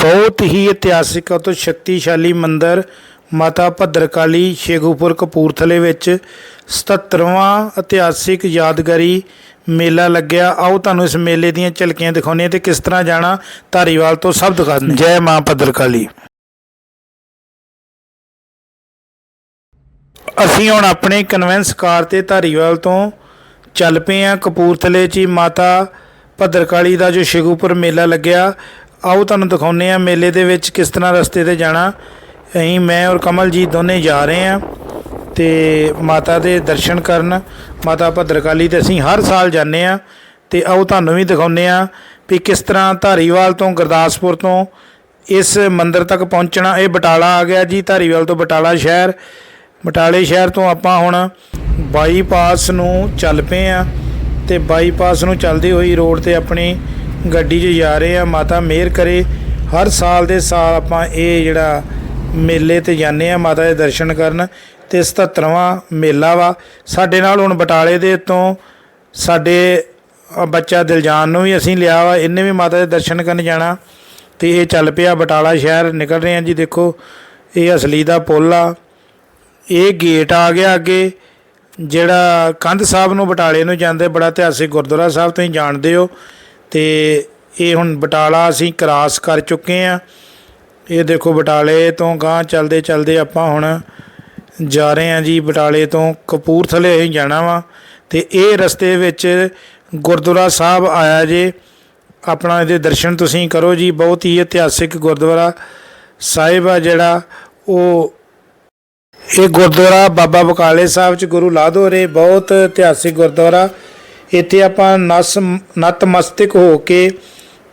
ਬਹੁਤ ਹੀ ਇਤਿਹਾਸਿਕ ਅਤੇ ਸ਼ਕਤੀਸ਼ਾਲੀ ਮੰਦਿਰ ਮਾਤਾ ਭੱਦਰਕਾਲੀ ਸ਼ੇਖੂਪੁਰ ਕਪੂਰਥਲੇ ਵਿੱਚ 77ਵਾਂ ਇਤਿਹਾਸਿਕ ਯਾਦਗਾਰੀ ਮੇਲਾ ਲੱਗਿਆ। ਆਓ ਤੁਹਾਨੂੰ ਇਸ ਮੇਲੇ ਦੀਆਂ ਝਲਕੀਆਂ ਦਿਖਾਉਂਦੇ ਹਾਂ ਤੇ ਕਿਸ ਤਰ੍ਹਾਂ ਜਾਣਾ, ਧਾਰੀਵਾਲ ਤੋਂ ਸਭ ਦਿਖਾ ਹਾਂ। ਜੈ ਮਾਂ ਭੱਦਰਕਾਲੀ। ਅਸੀਂ ਹੁਣ ਆਪਣੇ ਕਨਵੈਂਸ ਕਾਰ ਤੇ ਧਾਰੀਵਾਲ ਤੋਂ ਚੱਲ ਪਏ ਹਾਂ। ਕਪੂਰਥਲੇ 'ਚ ਹੀ ਮਾਤਾ ਭੱਦਰਕਾਲੀ ਦਾ ਜੋ ਸ਼ਿਗੂਪੁਰ ਮੇਲਾ ਲੱਗਿਆ ਆਓ ਤੁਹਾਨੂੰ ਦਿਖਾਉਂਦੇ ਹਾਂ ਮੇਲੇ ਦੇ ਵਿੱਚ ਕਿਸ ਤਰ੍ਹਾਂ ਰਸਤੇ ਤੇ ਜਾਣਾ। ਅਸੀਂ, ਮੈਂ ਔਰ ਕਮਲ ਜੀ ਦੋਨੇ ਜਾ ਰਹੇ ਹਾਂ ਤੇ ਮਾਤਾ ਦੇ ਦਰਸ਼ਨ ਕਰਨ। ਮਾਤਾ ਭੱਦਰਕਾਲੀ ਤੇ ਅਸੀਂ ਹਰ ਸਾਲ ਜਾਂਦੇ ਹਾਂ ਤੇ ਆਓ ਤੁਹਾਨੂੰ ਵੀ ਦਿਖਾਉਂਦੇ ਹਾਂ ਵੀ ਕਿਸ ਤਰ੍ਹਾਂ ਧਾਰੀਵਾਲ ਤੋਂ ਗੁਰਦਾਸਪੁਰ ਤੋਂ ਇਸ ਮੰਦਿਰ ਤੱਕ ਪਹੁੰਚਣਾ। ਇਹ ਬਟਾਲਾ ਆ ਗਿਆ ਜੀ, ਧਾਰੀਵਾਲ ਤੋਂ ਬਟਾਲਾ ਸ਼ਹਿਰ। ਬਟਾਲੇ ਸ਼ਹਿਰ ਤੋਂ ਆਪਾਂ ਹੁਣ ਬਾਈਪਾਸ ਨੂੰ ਚੱਲ ਪਏ ਆ ਤੇ ਬਾਈਪਾਸ ਨੂੰ ਚੱਲਦੀ ਹੋਈ ਰੋਡ ਤੇ ਆਪਣੀ ਗੱਡੀ 'ਚ ਜਾ ਰਹੇ ਆ, ਮਾਤਾ ਮਿਹਰ ਕਰੇ। ਹਰ ਸਾਲ ਦੇ ਸਾਲ ਆਪਾਂ ਇਹ ਜਿਹੜਾ ਮੇਲੇ ਤੇ ਜਾਂਦੇ ਆ, ਮਾਤਾ ਦੇ ਦਰਸ਼ਨ ਕਰਨ ਤੇ 77ਵਾਂ ਮੇਲਾ ਵਾ। ਸਾਡੇ ਨਾਲ ਹੁਣ ਬਟਾਲੇ ਦੇ ਤੋਂ ਸਾਡੇ ਬੱਚਾ ਦਿਲਜਾਨ ਨੂੰ ਵੀ ਅਸੀਂ ਲਿਆ ਵਾ, ਇਹਨੇ ਵੀ ਮਾਤਾ ਦੇ ਦਰਸ਼ਨ ਕਰਨ ਜਾਣਾ। ਤੇ ਇਹ ਚੱਲ ਪਿਆ ਬਟਾਲਾ ਸ਼ਹਿਰ, ਨਿਕਲ ਰਹੇ ਆ ਜੀ ਦੇਖੋ। ਇਹ ਅਸਲੀ ਦਾ ਪੁੱਲ ਆ। ਇਹ ਗੇਟ ਆ ਗਿਆ ਅੱਗੇ। ਜਿਹੜਾ ਕੰਧ ਸਾਹਿਬ ਨੂੰ ਬਟਾਲੇ ਨੂੰ ਜਾਂਦੇ, ਬੜਾ ਇਤਿਹਾਸਿਕ ਗੁਰਦੁਆਰਾ ਸਾਹਿਬ, ਤੁਸੀਂ ਜਾਣਦੇ ਹੋ। ਤੇ ਇਹ ਹੁਣ ਬਟਾਲਾ ਅਸੀਂ ਕ੍ਰਾਸ ਕਰ ਚੁੱਕੇ ਆ ਇਹ ਦੇਖੋ ਬਟਾਲੇ ਤੋਂ ਗਾਂ ਚੱਲਦੇ ਚੱਲਦੇ ਆਪਾਂ ਹੁਣ ਜਾ ਰਹੇ ਆ ਜੀ ਬਟਾਲੇ ਤੋਂ ਕਪੂਰਥਲੇ ਅਸੀਂ ਜਾਣਾ ਵਾ ਤੇ ਇਹ ਰਸਤੇ ਵਿੱਚ ਗੁਰਦੁਆਰਾ ਸਾਹਿਬ ਆਇਆ ਜੇ। ਆਪਣਾ ਇਹਦੇ ਦਰਸ਼ਨ ਤੁਸੀਂ ਕਰੋ ਜੀ, ਬਹੁਤ ਹੀ ਇਤਿਹਾਸਿਕ ਗੁਰਦੁਆਰਾ ਸਾਹਿਬ ਆ ਜਿਹੜਾ। ਉਹ ਇਹ ਗੁਰਦੁਆਰਾ ਬਾਬਾ ਬਕਾਲੇ ਸਾਹਿਬ ਚ ਗੁਰੂ ਲਾਧੋ ਲਾਧੋਰੇ ਬਹੁਤ ਇਤਿਹਾਸਿਕ ਗੁਰਦੁਆਰਾ। ਇੱਥੇ ਆਪਾਂ ਨਸ ਨਤਮਸਤਕ ਹੋ ਕੇ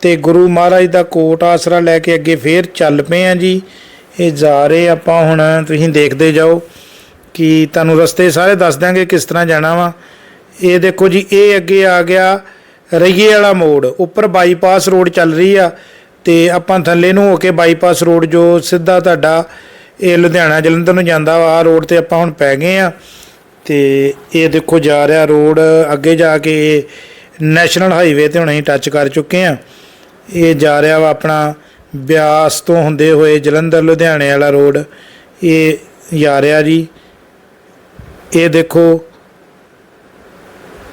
ਤੇ ਗੁਰੂ ਮਹਾਰਾਜ ਦਾ ਕੋਟ ਆਸਰਾ ਲੈ ਕੇ ਅੱਗੇ ਫੇਰ ਚੱਲ ਪਏ ਆ ਜੀ। ਇਹ ਜਾ ਰਹੇ ਆਪਾਂ ਹੁਣ, ਤੁਸੀਂ ਦੇਖਦੇ ਜਾਓ ਕਿ ਤੁਹਾਨੂੰ ਰਸਤੇ ਸਾਰੇ ਦੱਸ ਦਾਂਗੇ ਕਿਸ ਤਰ੍ਹਾਂ ਜਾਣਾ ਵਾ। ਇਹ ਦੇਖੋ ਜੀ, ਇਹ ਅੱਗੇ ਆ ਗਿਆ ਰਈਏ ਵਾਲਾ ਮੋੜ, ਉੱਪਰ ਬਾਈਪਾਸ ਰੋਡ ਚੱਲ ਰਹੀ ਆ ਤੇ ਆਪਾਂ ਥੱਲੇ ਨੂੰ ਹੋ ਕੇ ਬਾਈਪਾਸ ਰੋਡ ਜੋ ਸਿੱਧਾ ਤੁਹਾਡਾ ਇਹ ਲੁਧਿਆਣਾ ਜਲੰਧਰ ਨੂੰ ਜਾਂਦਾ ਵਾ, ਆਹ ਰੋਡ ਤੇ ਆਪਾਂ ਹੁਣ ਪੈ ਗਏ ਆ ਤੇ ਇਹ ਦੇਖੋ ਜਾ ਰਿਹਾ ਰੋਡ ਅੱਗੇ ਜਾ ਕੇ ਨੈਸ਼ਨਲ ਹਾਈਵੇ ਤੇ ਹੁਣ ਅਸੀਂ ਟੱਚ ਕਰ ਚੁੱਕੇ ਆ ਇਹ ਜਾ ਰਿਹਾ ਵਾ ਆਪਣਾ ਬਿਆਸ ਤੋਂ ਹੁੰਦੇ ਹੋਏ ਜਲੰਧਰ, ਲੁਧਿਆਣੇ ਵਾਲਾ ਰੋਡ। ਇਹ ਜਾ ਰਿਹਾ ਜੀ। ਇਹ ਦੇਖੋ,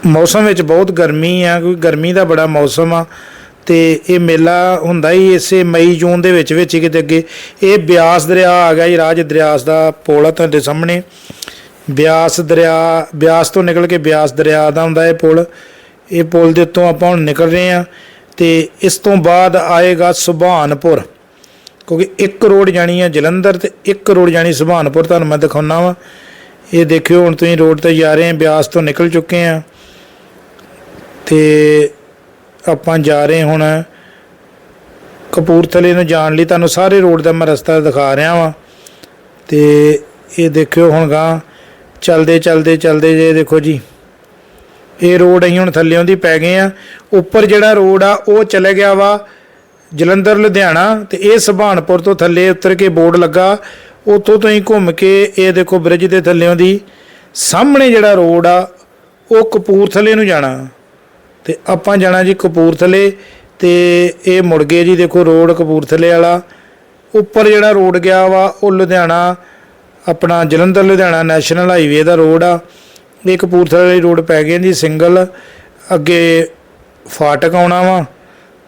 ਮੌਸਮ ਵਿੱਚ ਬਹੁਤ ਗਰਮੀ ਆ ਕੋਈ ਗਰਮੀ ਦਾ ਬੜਾ ਮੌਸਮ ਆ। ਤੇ ਇਹ ਮੇਲਾ ਹੁੰਦਾ ਹੀ ਇਸੇ ਮਈ, ਜੂਨ ਦੇ ਵਿੱਚ ਵਿੱਚ ਹੀ ਕਿਤੇ ਅੱਗੇ। ਇਹ ਬਿਆਸ ਦਰਿਆ ਆ ਗਿਆ ਜੀ, ਰਾਜ ਦਰਿਆਸ ਦਾ ਪੁਲ ਆ ਤੁਹਾਡੇ ਸਾਹਮਣੇ। ਬਿਆਸ ਦਰਿਆ, ਬਿਆਸ ਤੋਂ ਨਿਕਲ ਕੇ ਬਿਆਸ ਦਰਿਆ ਦਾ ਹੁੰਦਾ ਇਹ ਪੁਲ। ਇਹ ਪੁਲ ਦੇ ਉੱਤੋਂ ਆਪਾਂ ਹੁਣ ਨਿਕਲ ਰਹੇ ਆ ਤੇ ਇਸ ਤੋਂ ਬਾਅਦ ਆਏਗਾ ਸੁਭਾਨਪੁਰ। ਕਿਉਂਕਿ ਇੱਕ ਰੋਡ ਜਾਣੀ ਆ ਜਲੰਧਰ ਤੇ ਇੱਕ ਰੋਡ ਜਾਣੀ ਸੁਭਾਨਪੁਰ, ਤੁਹਾਨੂੰ ਮੈਂ ਦਿਖਾਉਣਾ ਵਾ। ਇਹ ਦੇਖਿਓ, ਹੁਣ ਤੁਸੀਂ ਰੋਡ ਤੇ ਜਾ ਰਹੇ ਆ ਬਿਆਸ ਤੋਂ ਨਿਕਲ ਚੁੱਕੇ ਆ ਤੇ ਆਪਾਂ ਜਾ ਰਹੇ ਹੁਣ ਕਪੂਰਥਲੇ ਨੂੰ ਜਾਣ ਲਈ। ਤੁਹਾਨੂੰ ਸਾਰੇ ਰੋਡ ਦਾ ਮੈਂ ਰਸਤਾ ਦਿਖਾ ਰਿਹਾ ਵਾਂ। ਤੇ ਇਹ ਦੇਖਿਓ ਹੁਣ ਗਾਂ ਚਲਦੇ ਚਲਦੇ ਚਲਦੇ ਜੇ ਦੇਖੋ ਜੀ। ਇਹ ਰੋਡ ਅਸੀਂ ਹੁਣ ਥੱਲੇੋਂ ਦੀ ਪੈ ਗਏ ਆ। ਉੱਪਰ ਜਿਹੜਾ ਰੋਡ ਆ, ਉਹ ਚਲੇ ਗਿਆ ਵਾ ਜਲੰਧਰ, ਲੁਧਿਆਣਾ ਤੇ ਇਹ ਸੁਭਾਨਪੁਰ ਤੋਂ ਥੱਲੇ ਉਤਰ ਕੇ ਬੋਰਡ ਲੱਗਾ। ਉੱਥੋਂ ਤੋਂ ਹੀ ਘੁੰਮ ਕੇ ਇਹ ਦੇਖੋ ਬ੍ਰਿਜ ਦੇ ਥੱਲੇੋਂ ਦੀ। ਸਾਹਮਣੇ ਜਿਹੜਾ ਰੋਡ ਆ, ਉਹ ਕਪੂਰਥਲੇ ਨੂੰ ਜਾਣਾ। ਤੇ ਆਪਾਂ ਜਾਣਾ ਜੀ ਕਪੂਰਥਲੇ ਤੇ ਇਹ ਮੁੜ ਗਏ ਜੀ ਦੇਖੋ ਰੋਡ ਕਪੂਰਥਲੇ ਵਾਲਾ। ਉੱਪਰ ਜਿਹੜਾ ਰੋਡ ਗਿਆ ਵਾ, ਉਹ ਲੁਧਿਆਣਾ ਆਪਣਾ ਜਲੰਧਰ, ਲੁਧਿਆਣਾ ਨੈਸ਼ਨਲ ਹਾਈਵੇ ਦਾ ਰੋਡ ਆ। ਇਹ ਕਪੂਰਥਲੇ ਵਾਲੀ ਰੋਡ ਪੈ ਗਿਆ ਜੀ ਸਿੰਗਲ। ਅੱਗੇ ਫਾਟਕ ਆਉਣਾ ਵਾ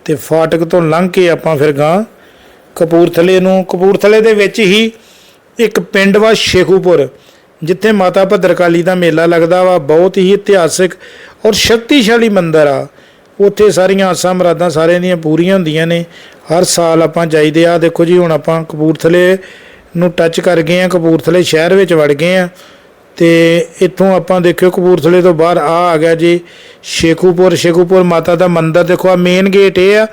ਤੇ ਫਾਟਕ ਤੋਂ ਲੰਘ ਕੇ ਆਪਾਂ ਫਿਰ ਗਾਂ ਕਪੂਰਥਲੇ ਨੂੰ। ਕਪੂਰਥਲੇ ਦੇ ਵਿੱਚ ਹੀ ਇੱਕ ਪਿੰਡ ਵਾ ਸ਼ੇਖੂਪੁਰ, ਜਿੱਥੇ ਮਾਤਾ ਭੱਦਰਕਾਲੀ ਦਾ ਮੇਲਾ ਲੱਗਦਾ ਵਾ। ਬਹੁਤ ਹੀ ਇਤਿਹਾਸਿਕ ਔਰ ਸ਼ਕਤੀਸ਼ਾਲੀ ਮੰਦਿਰ ਆ। ਉੱਥੇ ਸਾਰੀਆਂ ਆਸਾਂ ਮੁਰਾਦਾਂ ਸਾਰਿਆਂ ਦੀਆਂ ਪੂਰੀਆਂ ਹੁੰਦੀਆਂ ਨੇ। ਹਰ ਸਾਲ ਆਪਾਂ ਜਾਈਦੇ ਆ। ਦੇਖੋ ਜੀ, ਹੁਣ ਆਪਾਂ ਕਪੂਰਥਲੇ ਨੂੰ ਟੱਚ ਕਰ ਗਏ ਆ, ਕਪੂਰਥਲੇ ਸ਼ਹਿਰ ਵਿੱਚ ਵੜ ਗਏ ਆ। ਤੇ ਇੱਥੋਂ ਆਪਾਂ ਦੇਖਿਓ ਕਪੂਰਥਲੇ ਤੋਂ ਬਾਹਰ ਆ ਆ ਗਿਆ ਜੀ ਸ਼ੇਖੂਪੁਰ। ਸ਼ੇਖੂਪੁਰ ਮਾਤਾ ਦਾ ਮੰਦਿਰ ਦੇਖੋ ਆ ਮੇਨ ਗੇਟ ਇਹ ਆ।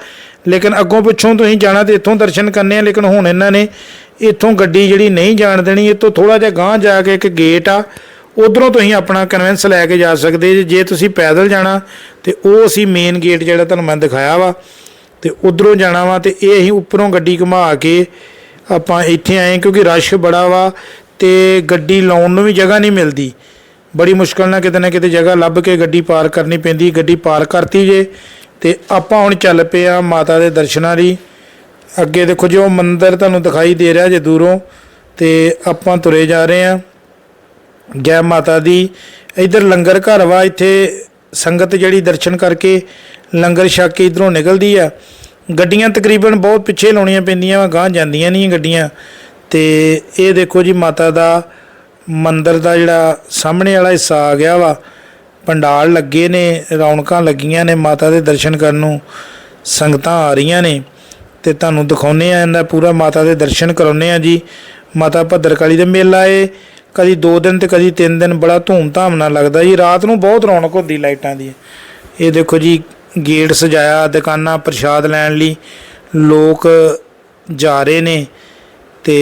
ਲੇਕਿਨ ਅੱਗੋਂ ਪਿੱਛੋਂ ਤੁਸੀਂ ਜਾਣਾ ਤੇ ਇੱਥੋਂ ਦਰਸ਼ਨ ਕਰਨੇ ਆ, ਲੇਕਿਨ ਹੁਣ ਇਹਨਾਂ ਨੇ ਇੱਥੋਂ ਗੱਡੀ ਜਿਹੜੀ ਨਹੀਂ ਜਾਣ ਦੇਣੀ, ਇੱਥੋਂ ਥੋੜਾ ਜਿਹਾ ਗਾਂਹ ਜਾ ਕੇ ਇੱਕ ਗੇਟ ਆ, ਉਧਰੋਂ ਤੁਸੀਂ ਆਪਣਾ ਕਨਵੈਂਸ ਲੈ ਕੇ ਜਾ ਸਕਦੇ ਜੇ ਜੇ ਤੁਸੀਂ ਪੈਦਲ ਜਾਣਾ, ਤੇ ਉਹ ਅਸੀਂ ਮੇਨ ਗੇਟ ਜਿਹੜਾ ਤੁਹਾਨੂੰ ਮੈਂ ਦਿਖਾਇਆ ਵਾ, ਤੇ ਉਧਰੋਂ ਜਾਣਾ ਵਾ, ਤੇ ਇਹ ਅਸੀਂ ਉੱਪਰੋਂ ਗੱਡੀ ਘੁਮਾ ਕੇ ਆਪਾਂ ਇੱਥੇ ਆਏ ਕਿਉਂਕਿ ਰਸ਼ ਬੜਾ ਵਾ ਤੇ ਗੱਡੀ ਲਾਉਣ ਨੂੰ ਵੀ ਜਗ੍ਹਾ ਨਹੀਂ ਮਿਲਦੀ। ਬੜੀ ਮੁਸ਼ਕਲ ਨਾਲ ਕਿਤੇ ਨਾ ਕਿਤੇ ਜਗ੍ਹਾ ਲੱਭ ਕੇ ਗੱਡੀ ਪਾਰ ਕਰਨੀ ਪੈਂਦੀ, ਗੱਡੀ ਪਾਰ ਕਰਤੀ ਜੇ। ਤੇ ਆਪਾਂ ਹੁਣ ਚੱਲ ਪਏ ਆ ਮਾਤਾ ਦੇ ਦਰਸ਼ਨਾਂ ਲਈ। ਅੱਗੇ ਦੇਖੋ ਜੋ ਮੰਦਿਰ ਤੁਹਾਨੂੰ ਦਿਖਾਈ ਦੇ ਰਿਹਾ ਜੇ ਦੂਰੋਂ। ਤੇ ਆਪਾਂ ਤੁਰੇ ਜਾ ਰਹੇ ਹਾਂ। ਜੈ ਮਾਤਾ ਦੀ। ਇਧਰ ਲੰਗਰ ਘਰ ਵਾ, ਇੱਥੇ ਸੰਗਤ ਜਿਹੜੀ ਦਰਸ਼ਨ ਕਰਕੇ ਲੰਗਰ ਛੱਕ ਕੇ ਇਧਰੋਂ ਨਿਕਲਦੀ ਆ। ਗੱਡੀਆਂ ਤਕਰੀਬਨ ਬਹੁਤ ਪਿੱਛੇ ਲਾਉਣੀਆਂ ਪੈਂਦੀਆਂ ਵਾ ਗਾਂ ਜਾਂਦੀਆਂ ਨਹੀਂ ਗੱਡੀਆਂ। ਤੇ ਇਹ ਦੇਖੋ ਜੀ, ਮਾਤਾ ਦਾ ਮੰਦਿਰ ਦਾ ਜਿਹੜਾ ਸਾਹਮਣੇ ਵਾਲਾ ਹਿੱਸਾ ਆ ਗਿਆ ਵਾ। ਪੰਡਾਲ ਲੱਗੇ ਨੇ, ਰੌਣਕਾਂ ਲੱਗੀਆਂ ਨੇ ਮਾਤਾ ਦੇ ਦਰਸ਼ਨ ਕਰਨ ਨੂੰ। ਸੰਗਤਾਂ ਆ ਰਹੀਆਂ ਨੇ ਤੇ ਤੁਹਾਨੂੰ ਦਿਖਾਉਨੇ ਆ ਇਹਦਾ ਪੂਰਾ ਮਾਤਾ ਦੇ ਦਰਸ਼ਨ ਕਰਾਉਨੇ ਆ ਜੀ। ਮਾਤਾ ਭੱਦਰਕਾਲੀ ਦਾ ਮੇਲਾ ਏ, ਕਦੀ 2 ਦਿਨ ਤੇ ਕਦੀ 3 ਦਿਨ, ਬੜਾ ਧੂਮ-ਧਾਮ ਨਾਲ ਲੱਗਦਾ ਜੀ। ਰਾਤ ਨੂੰ ਬਹੁਤ ਰੌਣਕ ਹੁੰਦੀ ਲਾਈਟਾਂ ਦੀ। ਇਹ ਦੇਖੋ ਜੀ ਗੇਟ ਸਜਾਇਆ, ਦੁਕਾਨਾਂ ਪ੍ਰਸ਼ਾਦ ਲੈਣ ਲਈ ਲੋਕ ਜਾ ਰਹੇ ਨੇ ਤੇ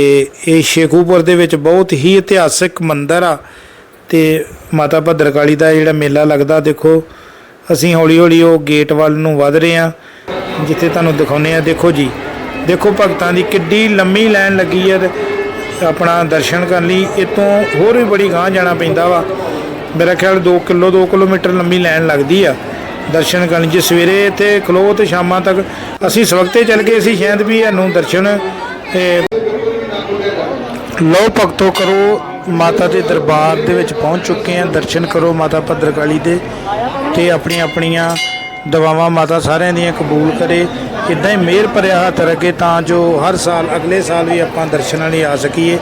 ਇਹ ਸ਼ੇਖੂਪੁਰ ਦੇ ਵਿੱਚ ਬਹੁਤ ਹੀ ਇਤਿਹਾਸਿਕ ਮੰਦਿਰ ਆ ਤੇ ਮਾਤਾ ਭੱਦਰਕਾਲੀ ਦਾ ਜਿਹੜਾ ਮੇਲਾ ਲੱਗਦਾ, ਦੇਖੋ, ਅਸੀਂ ਹੌਲੀ ਹੌਲੀ ਉਹ ਗੇਟ ਵੱਲ ਨੂੰ ਵਧ ਰਹੇ ਹਾਂ, ਜਿੱਥੇ ਤੁਹਾਨੂੰ ਦਿਖਾਉਨੇ ਆ ਦੇਖੋ ਜੀ, ਦੇਖੋ ਭਗਤਾਂ ਦੀ ਕਿੱਡੀ ਲੰਮੀ ਲਾਈਨ ਲੱਗੀ ਹੈ ਆਪਣਾ ਦਰਸ਼ਨ ਕਰਨ ਲਈ ਇਤੋਂ ਹੋਰ ਵੀ ਬੜੀ ਗਾਂਹ ਜਾਣਾ ਪੈਂਦਾ ਵਾ। ਮੇਰਾ ਖਿਆਲ 2 ਕਿਲੋ 2 ਕਿਲੋਮੀਟਰ ਲੰਮੀ ਲਾਈਨ ਲੱਗਦੀ ਆ। ਦਰਸ਼ਨ ਕਰਨ ਜੇ ਸਵੇਰੇ ਇੱਥੇ ਖਲੋ ਤੇ ਸ਼ਾਮਾਂ ਤੱਕ ਅਸੀਂ ਸਵਖਤੇ ਚੱਲ ਗਏ ਸੀ ਸ਼ਾਇਦ ਵੀ ਸਾਨੂੰ ਦਰਸ਼ਨ। ਤੇ ਲੋ ਭਗਤੋ ਕਰੋ, ਮਾਤਾ ਦੇ ਦਰਬਾਰ ਦੇ ਵਿੱਚ ਪਹੁੰਚ ਚੁੱਕੇ ਹਾਂ। ਦਰਸ਼ਨ ਕਰੋ ਮਾਤਾ ਭੱਦਰਕਾਲੀ ਦੇ ਤੇ ਆਪਣੀਆਂ ਆਪਣੀਆਂ ਦਵਾਵਾਂ ਮਾਤਾ ਸਾਰਿਆਂ ਦੀਆਂ ਕਬੂਲ ਕਰੇ। ਇਦਾਂ ਹੀ ਮਿਹਰ ਭਰਿਆ ਹੱਥ ਰੱਖੇ ਤਾਂ ਜੋ ਹਰ ਸਾਲ, ਅਗਲੇ ਸਾਲ ਵੀ ਆਪਾਂ ਦਰਸ਼ਨਾਂ ਲਈ ਆ ਸਕੀਏ।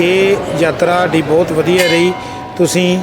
ਇਹ ਯਾਤਰਾ ਸਾਡੀ ਬਹੁਤ ਵਧੀਆ ਰਹੀ। ਤੁਸੀਂ